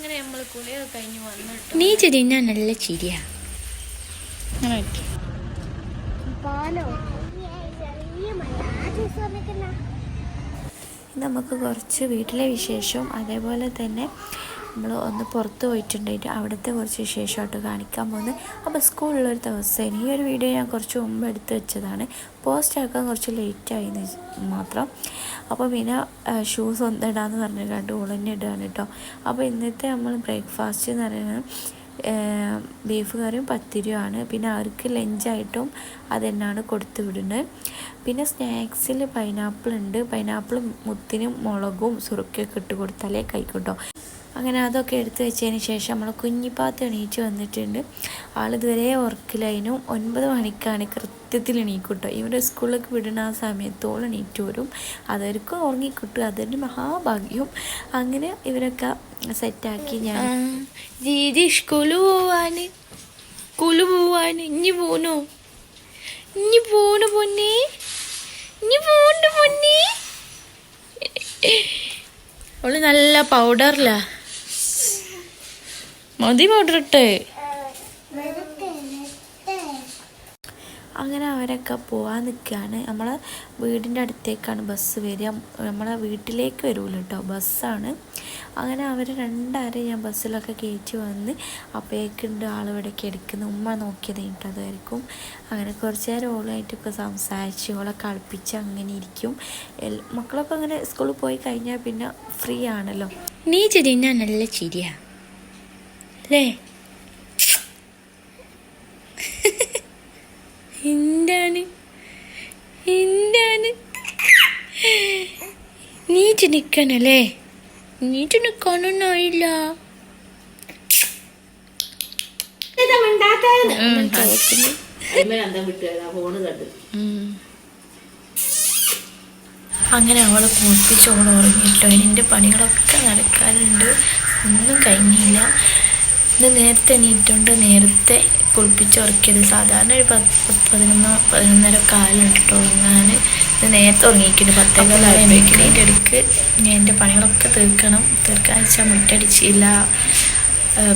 അങ്ങനെ നമ്മൾ കുളിയൊക്കെ കഴിഞ്ഞ് വന്നിട്ട് നീ ചിരിഞ്ഞാ നല്ല ചിരിയാ. പാലോ നമുക്ക് കുറച്ച് വീട്ടിലെ വിശേഷവും അതേപോലെ തന്നെ നമ്മൾ ഒന്ന് പുറത്ത് പോയിട്ടുണ്ടായിട്ട് അവിടുത്തെ കുറച്ച് വിശേഷമായിട്ട് കാണിക്കാൻ പോകുന്നത്. അപ്പോൾ സ്കൂളിലൊരു ദിവസം ഈ ഒരു വീഡിയോ ഞാൻ കുറച്ച് മുമ്പ് എടുത്ത് വെച്ചതാണ്. പോസ്റ്റ് ആക്കാൻ കുറച്ച് ലേറ്റ് ആയി മാത്രം. അപ്പോൾ പിന്നെ ഷൂസ് ഒന്ന് ഇടാന്ന് പറഞ്ഞു കണ്ട് ഉളഞ്ഞ് ഇടുകയാണ് കേട്ടോ അപ്പോൾ ഇന്നത്തെ നമ്മൾ ബ്രേക്ക്ഫാസ്റ്റ് എന്ന് പറയുന്നത് ബീഫ് കറിയും പത്തിരിയുമാണ് പിന്നെ അവർക്ക് ലഞ്ചായിട്ടും അതെന്നാണ് കൊടുത്തു വിടുന്നത് പിന്നെ സ്നാക്സിൽ പൈനാപ്പിൾ ഉണ്ട്. പൈനാപ്പിൾ മുത്തിനും മുളകും സുറുക്കൊക്കെ ഇട്ട് കൊടുത്താലേ കഴിക്കൂട്ടോ അങ്ങനെ അതൊക്കെ എടുത്തു വെച്ചതിന് ശേഷം നമ്മൾ കുഞ്ഞിപ്പാത്ത് എണീറ്റ് വന്നിട്ടുണ്ട്. ആളിതുവരെ ഉറക്കിലായിനും ഒൻപത് മണിക്കാണ് കൃത്യത്തിൽ എണീക്കൂട്ടോ. ഇവരുടെ സ്കൂളിലേക്ക് വിടുന്ന ആ സമയത്തോളം എണീറ്റ് വരും. അതൊരുക്കും ഉറങ്ങിക്കിട്ടും. അതൊരു മഹാഭാഗ്യം. അങ്ങനെ ഇവരൊക്കെ സെറ്റാക്കി ഞാൻ ജീജി സ്കൂൾ പോവാന്. സ്കൂൾ പോവാന്. ഇനി പോണോ? ഇനി പോണു പൊന്നെ. ഇനി പോണ്ടു പൊന്നെ. ഓൾ നല്ല പൗഡറിലാ. മതി പൗഡർ ഇട്ട് അങ്ങനെ അവരൊക്കെ പോവാൻ നിൽക്കുകയാണ് നമ്മളെ വീടിന്റെ അടുത്തേക്കാണ് ബസ് വരിക. നമ്മളെ വീട്ടിലേക്ക് വരൂല കേട്ടോ ബസ്സാണ്. അങ്ങനെ അവർ രണ്ടാരെയും ഞാൻ ബസ്സിലൊക്കെ കയറ്റി വന്ന് അപ്പോഴേക്കുണ്ട് ആളിവിടേക്ക് എടുക്കുന്നു. ഉമ്മ നോക്കിയത് കഴിഞ്ഞിട്ട് അതായിരിക്കും. അങ്ങനെ കുറച്ച് നേരം ഓളായിട്ടൊക്കെ സംസാരിച്ച് ഓളെ കളിപ്പിച്ച് അങ്ങനെ ഇരിക്കും. മക്കളൊക്കെ അങ്ങനെ സ്കൂളിൽ പോയി കഴിഞ്ഞാൽ പിന്നെ ഫ്രീ ആണല്ലോ. നീ ചിരി ഞാൻ നല്ല ചിരിയാ അല്ലേ? എന്താണ്? എന്താണ്? നീറ്റ് നിൽക്കണല്ലേ നീറ്റ്. ഉം. അങ്ങനെ അവളെ കുളിപ്പിച്ച് ഓൾ ഉറങ്ങിയിട്ടോ എന്റെ പണികളൊക്കെ നടക്കാനുണ്ട്. ഒന്നും കഴിഞ്ഞില്ല. ഇന്ന് നേരത്തെ എണീറ്റുകൊണ്ട് നേരത്തെ കുളിപ്പിച്ച് ഉറക്കിയത്. സാധാരണ ഒരു പത്ത് പതിനൊന്ന് പതിനൊന്നര കാലുണ്ട് ഉറങ്ങാൻ. ഇത് നേരത്തെ ഉറങ്ങിയിട്ടുണ്ട് അതിന്റെ ഇടയ്ക്ക് ഞാൻ എന്റെ പണികളൊക്കെ തീർക്കണം. തീർക്കാൻ വെച്ചാൽ മുട്ടടിച്ചില്ല.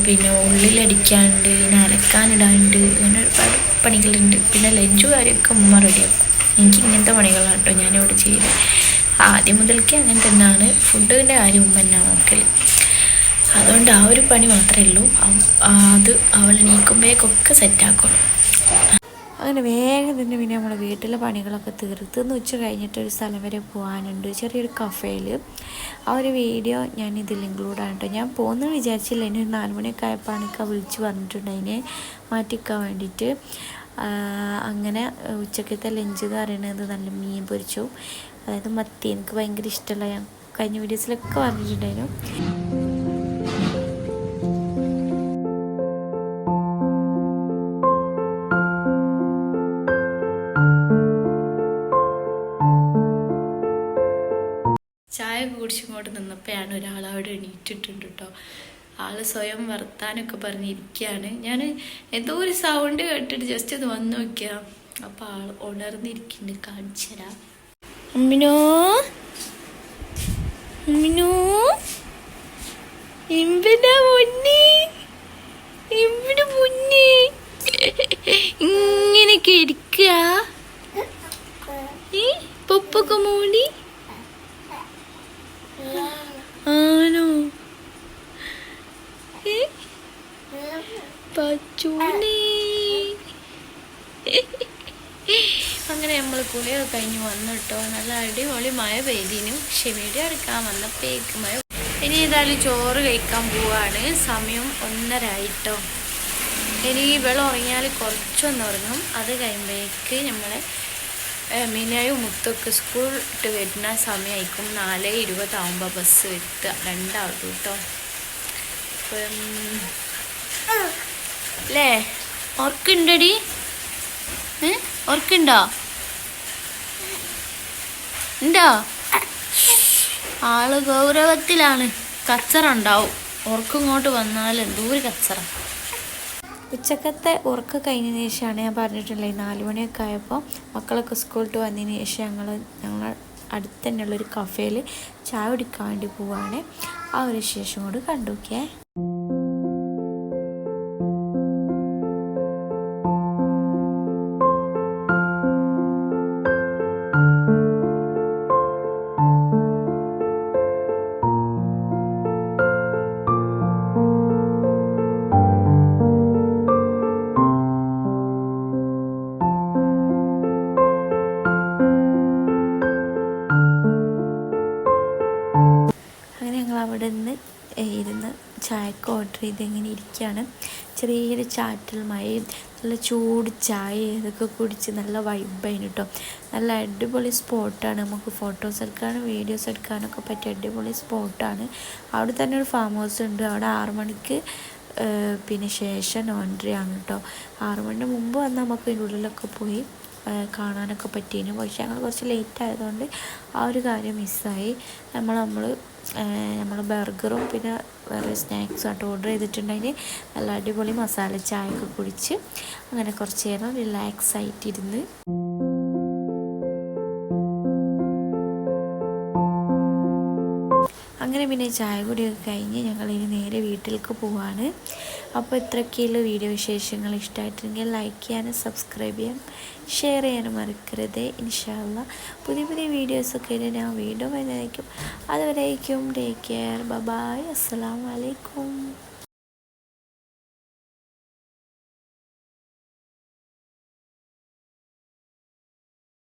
പിന്നെ ഉള്ളിലടിക്കാണ്ട് പിന്നെ അലക്കാനിടാണ്ട് അങ്ങനെ ഒരുപാട് പണികളുണ്ട്. പിന്നെ ലഞ്ച് കാര്യമൊക്കെ ഉമ്മ റെഡിയാക്കും എനിക്ക് ഇങ്ങനത്തെ പണികളാണ് കേട്ടോ ഞാനിവിടെ ചെയ്യുന്നത്. ആദ്യം മുതൽക്കേ അങ്ങനെ തന്നെയാണ്. ഫുഡിന്റെ കാര്യം ഉമ്മ തന്നെ നോക്കൽ അതുകൊണ്ട് ആ ഒരു പണി മാത്രമേ ഉള്ളൂ. അത് അവൾ നീക്കുമ്പോഴേക്കൊക്കെ സെറ്റാക്കണം അങ്ങനെ വേഗം തന്നെ പിന്നെ നമ്മളെ വീട്ടിലെ പണികളൊക്കെ തീർത്ത് എന്ന് ഉച്ച കഴിഞ്ഞിട്ട് ഒരു സ്ഥലം വരെ പോകാനുണ്ട് ചെറിയൊരു കഫേയിൽ ആ ഒരു വീഡിയോ ഞാൻ ഇതിൽ ഇൻക്ലൂഡ് ആണ് കേട്ടോ ഞാൻ പോകുന്നത് വിചാരിച്ചില്ല. ഇനി ഒരു നാലുമണിയൊക്കെ ആയപ്പോൾ എനിക്ക് വിളിച്ച് പറഞ്ഞിട്ടുണ്ട്. അതിനെ മാറ്റിക്കാൻ വേണ്ടിയിട്ട്. അങ്ങനെ ഉച്ചക്കത്തെ ലഞ്ച് എന്ന് പറയുന്നത് നല്ല മീൻ പൊരിച്ചു. അതായത് മത്തി. എനിക്ക് ഭയങ്കര ഇഷ്ടമുള്ള ഞാൻ കഴിഞ്ഞ വീഡിയോസിലൊക്കെ പറഞ്ഞിട്ടുണ്ടായിരുന്നു. കുടിച്ചിങ്ങോട്ട് നിന്നപ്പോഴാണ് ഒരാൾ അവിടെ എണീറ്റിട്ടുണ്ട് കേട്ടോ ആൾ സ്വയം വർത്താനൊക്കെ പറഞ്ഞിരിക്കുകയാണ് ഞാൻ എന്തോ ഒരു സൗണ്ട് കേട്ടിട്ട് ജസ്റ്റ് അത് വന്ന് നോക്കിയാ. അപ്പോൾ ആൾ ഉണർന്നിരിക്കുന്നുണ്ട് കാണിച്ചരാ. അമ്മിനോ? അമ്മിനോ? എവിടെ പൊന്നി. എവിടെ പൊന്നി. ഇങ്ങനെയൊക്കെ ഇരിക്കുക പൊപ്പൊക്കെ മൂടി ആണോ ഏ പച്ചൂണി അങ്ങനെ നമ്മൾ കുളിയൊക്കെ കഴിഞ്ഞ് വന്നിട്ടോ. നല്ല അടിപൊളി മഴ പെയ്തിനും. ക്ഷമയുടെ അടുക്കാൻ വന്നപ്പോഴേക്ക് മഴ. ഇനി ഏതായാലും ചോറ് കഴിക്കാൻ പോവാണ്. സമയം ഒന്നര ആയിട്ടോ ഇനി വെള്ളം ഉറങ്ങിയാൽ കുറച്ചൊന്ന് ഉറങ്ങും. അത് കഴിയുമ്പോഴേക്ക് നമ്മളെ മീനായും മുത്തൊക്കെ സ്കൂൾ ഇട്ട് വരുന്ന സമയമായിരിക്കും നാല് ഇരുപതാവുമ്പോൾ ബസ് എത്തുക രണ്ടാവും കേട്ടോ. അപ്പം അല്ലേ ഉറക്കുണ്ടടി. ഓർക്കുണ്ടോ ഉണ്ടോ? ആൾ ഗൗരവത്തിലാണ്. കച്ചറ ഉണ്ടാവും ഉറക്കിങ്ങോട്ട് വന്നാൽ ഒരു കച്ചറ. ഉച്ചക്കത്തെ ഉറക്കം കഴിഞ്ഞതിന് ശേഷമാണ് ഞാൻ പറഞ്ഞിട്ടുള്ളത്. നാല് മണിയൊക്കെ ആയപ്പോൾ മക്കളൊക്കെ സ്കൂളിട്ട് വന്നതിന് ശേഷം ഞങ്ങൾ ഞങ്ങൾ അടുത്ത് തന്നെയുള്ളൊരു കഫേയിൽ ചായ കുടിക്കാൻ വേണ്ടി പോവാണ്. ആ ഒരു ശേഷം കൂടി കണ്ടുനോക്കിയേ അവിടെ നിന്ന് ഇരുന്ന് ചായക്ക് ഓർഡർ ചെയ്ത് ഇങ്ങനെ ഇരിക്കുകയാണ് ചെറിയൊരു ചാറ്റൽ മഴയും നല്ല ചൂട് ചായ ഇതൊക്കെ കുടിച്ച് നല്ല വൈബായിരുന്നു കേട്ടോ നല്ല അടിപൊളി സ്പോട്ടാണ് നമുക്ക് ഫോട്ടോസ് എടുക്കാനും വീഡിയോസ് എടുക്കാനൊക്കെ പറ്റിയ അടിപൊളി സ്പോട്ടാണ് അവിടെ തന്നെ ഒരു ഫാം ഹൗസ് ഉണ്ട്. അവിടെ ആറു മണിക്ക് പിന്നെ ശേഷം ആണ് കേട്ടോ ആറു മണിന് മുമ്പ് വന്നാൽ നമുക്ക് അതിന്റെ ഉള്ളിലൊക്കെ പോയി കാണാനൊക്കെ പറ്റിയിരുന്നു. പക്ഷേ ഞങ്ങൾ കുറച്ച് ലേറ്റ് ആയതുകൊണ്ട് ആ ഒരു കാര്യം മിസ്സായി നമ്മൾ നമ്മൾ നമ്മൾ ബർഗറും പിന്നെ വേറെ സ്നാക്സും ആയിട്ട് ഓർഡർ ചെയ്തിട്ടുണ്ടെങ്കിൽ നല്ല അടിപൊളി മസാല ചായ ഒക്കെ കുടിച്ച് അങ്ങനെ കുറച്ച് നേരം റിലാക്സ് ആയിട്ടിരുന്ന്. അങ്ങനെ പിന്നെ ചായ കുടിയൊക്കെ കഴിഞ്ഞ് ഞങ്ങൾ ഇനി നേരെ വീട്ടിലേക്ക് പോവാണ്. അപ്പോൾ ഇത്രയൊക്കെയുള്ള വീഡിയോ വിശേഷങ്ങൾ ഇഷ്ടമായിട്ടുണ്ടെങ്കിൽ ലൈക്ക് ചെയ്യാനും സബ്സ്ക്രൈബ് ചെയ്യാനും ഷെയർ ചെയ്യാനും മറക്കരുത്. ഇൻഷാല്ല പുതിയ പുതിയ വീഡിയോസൊക്കെ ഞാൻ വീണ്ടും വരുന്നതായിരിക്കും. അതുവരേക്കും ടേക്ക് കെയർ ബബായ് അസ്സാം വലൈക്കും